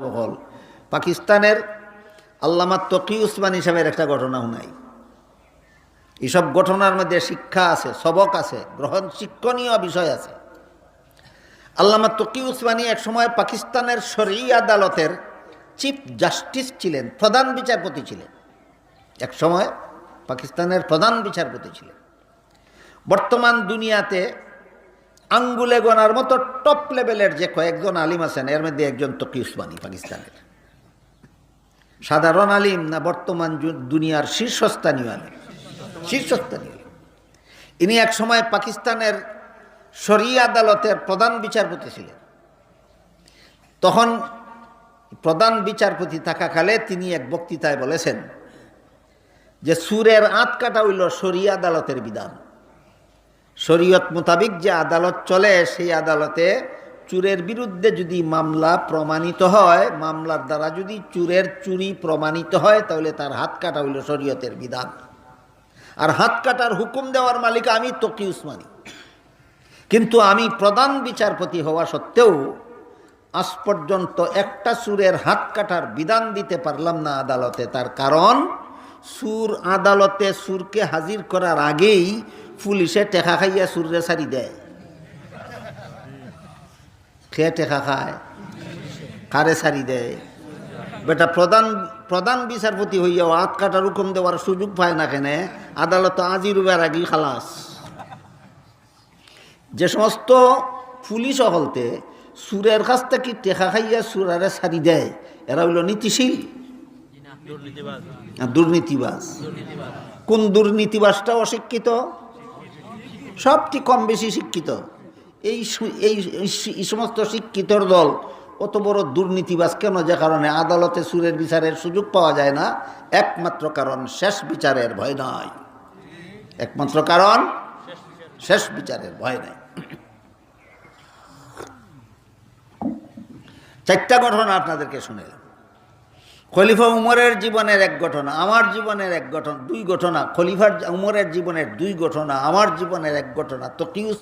বহল পাকিস্তানের আল্লামা তকি উসমান হিসাবের একটা ঘটনাও নাই। এসব ঘটনার মধ্যে শিক্ষা আছে, সবক আছে, গ্রহণ শিক্ষণীয় বিষয় আছে। আল্লামা তকি উসমানী এক সময় পাকিস্তানের শরী আদালতের চিফ জাস্টিস ছিলেন, প্রধান বিচারপতি ছিলেন। এক সময় পাকিস্তানের প্রধান বিচারপতি ছিলেন। বর্তমান দুনিয়াতে আঙ্গুলে গোনার মতো টপ লেভেলের যে কয়েকজন আলিম আছেন, এর মধ্যে একজন তকি উসমানী পাকিস্তানের। সাধারণ আলিম না বর্তমান দুনিয়ার শীর্ষস্থানীয় আলিম? শীর্ষস্থানীয়। ইনি এক সময় পাকিস্তানের শরী আদালতের প্রধান বিচারপতি ছিলেন। তখন প্রধান বিচারপতি থাকাকালে তিনি এক বক্তৃতায় বলেছেন যে, সুরের আঁত কাটা হইল শরী আদালতের বিধান। শরীয়ত মোতাবিক যে আদালত চলে, সেই আদালতে চুরের বিরুদ্ধে যদি মামলা প্রমাণিত হয়, মামলার দ্বারা যদি চুরের চুরি প্রমাণিত হয়, তাহলে তার হাত কাটা হইল শরীয়তের বিধান। আর হাত কাটার হুকুম দেওয়ার মালিক আমি তকি উসমানী। কিন্তু আমি প্রধান বিচারপতি হওয়া সত্ত্বেও আজ পর্যন্ত একটা সুরের হাত কাটার বিধান দিতে পারলাম না আদালতে। তার কারণ সুর আদালতে সুরকে হাজির করার আগেই পুলিশে টেকা খাইয়া সুরে সারি দেয়। খেয়ে টেকা খায় কারে সারি দেয়? বেটা প্রধান প্রধান বিচারপতি হইয়া হাত কাটার হুকুম দেওয়ার সুযোগ পায় না কেনে আদালত আজির উবার আগেই খালাস। যে সমস্ত পুলিশ হলতে সুরের কাছ থেকে টেকা খাইয়া সুরারে সারি দেয় এরা হইল নীতিশীল। দুর্নীতিবাজ। কোন দুর্নীতিবাজটা অশিক্ষিত? সবটি কম বেশি শিক্ষিত। এই এই সমস্ত শিক্ষিতর দল অত বড় দুর্নীতিবাজ কেন? যে কারণে আদালতে সুরের বিচারের সুযোগ পাওয়া যায় না। একমাত্র কারণ শেষ বিচারের ভয় নয় একমাত্র কারণ শেষ বিচারের ভয় নাই। চারটা ঘটনা আপনাদেরকে শুনেলাম খলিফা উমরের জীবনের এক ঘটনা, আমার জীবনের এক ঘটনা, দুই ঘটনা, খলিফার উমরের জীবনের দুই ঘটনা, আমার জীবনের এক ঘটনা তকিউস